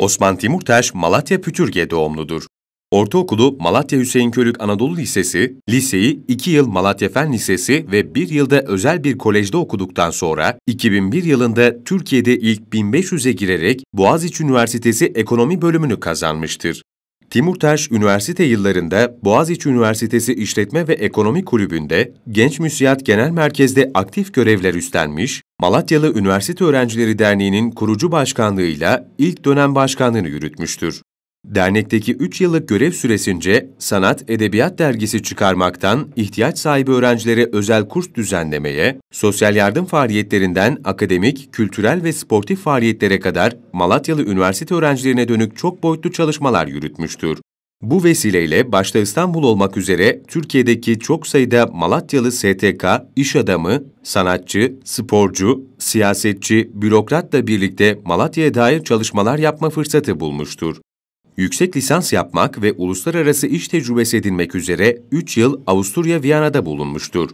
Osman Timurtaş, Malatya Pütürge doğumludur. Ortaokulu Malatya Hüseyin Körük Anadolu Lisesi, liseyi 2 yıl Malatya Fen Lisesi ve 1 yılda özel bir kolejde okuduktan sonra 2001 yılında Türkiye'de ilk 1500'e girerek Boğaziçi Üniversitesi Ekonomi bölümünü kazanmıştır. Timurtaş, üniversite yıllarında Boğaziçi Üniversitesi İşletme ve Ekonomi Kulübü'nde Genç Müsiyat Genel Merkez'de aktif görevler üstlenmiş, Malatyalı Üniversite Öğrencileri Derneği'nin kurucu başkanlığıyla ilk dönem başkanlığını yürütmüştür. Dernekteki 3 yıllık görev süresince Sanat Edebiyat dergisi çıkarmaktan ihtiyaç sahibi öğrencilere özel kurs düzenlemeye, sosyal yardım faaliyetlerinden akademik, kültürel ve sportif faaliyetlere kadar Malatyalı üniversite öğrencilerine dönük çok boyutlu çalışmalar yürütmüştür. Bu vesileyle başta İstanbul olmak üzere Türkiye'deki çok sayıda Malatyalı STK, iş adamı, sanatçı, sporcu, siyasetçi, bürokratla birlikte Malatya'ya dair çalışmalar yapma fırsatı bulmuştur yüksek lisans yapmak ve uluslararası iş tecrübesi edinmek üzere 3 yıl Avusturya Viyana'da bulunmuştur.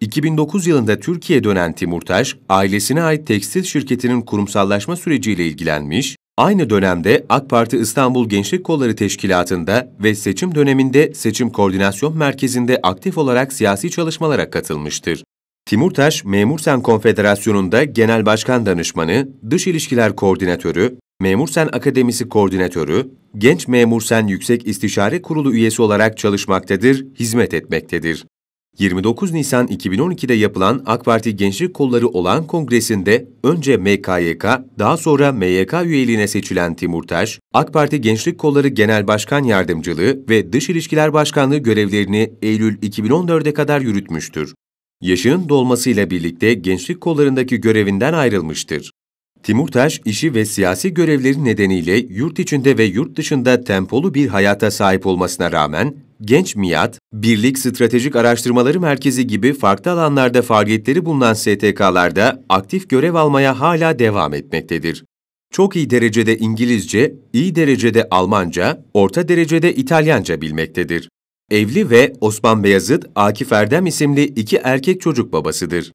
2009 yılında Türkiye'ye dönen Timurtaş, ailesine ait tekstil şirketinin kurumsallaşma süreciyle ilgilenmiş, aynı dönemde AK Parti İstanbul Gençlik Kolları Teşkilatı'nda ve seçim döneminde Seçim Koordinasyon Merkezi'nde aktif olarak siyasi çalışmalara katılmıştır. Timurtaş, Memursen Konfederasyonu'nda Genel Başkan Danışmanı, Dış İlişkiler Koordinatörü, Memursen Akademisi Koordinatörü, Genç Memursen Yüksek İstişare Kurulu üyesi olarak çalışmaktadır, hizmet etmektedir. 29 Nisan 2012'de yapılan AK Parti Gençlik Kolları olan kongresinde önce MKYK, daha sonra MYK üyeliğine seçilen Timurtaş, AK Parti Gençlik Kolları Genel Başkan Yardımcılığı ve Dış İlişkiler Başkanlığı görevlerini Eylül 2014'e kadar yürütmüştür. Yaşının dolmasıyla birlikte gençlik kollarındaki görevinden ayrılmıştır. Timurtaş, işi ve siyasi görevleri nedeniyle yurt içinde ve yurt dışında tempolu bir hayata sahip olmasına rağmen, Genç MİAD, Birlik Stratejik Araştırmaları Merkezi gibi farklı alanlarda faaliyetleri bulunan STK'larda aktif görev almaya hala devam etmektedir. Çok iyi derecede İngilizce, iyi derecede Almanca, orta derecede İtalyanca bilmektedir. Evli ve Osman Beyazıt, Akif Erdem isimli iki erkek çocuk babasıdır.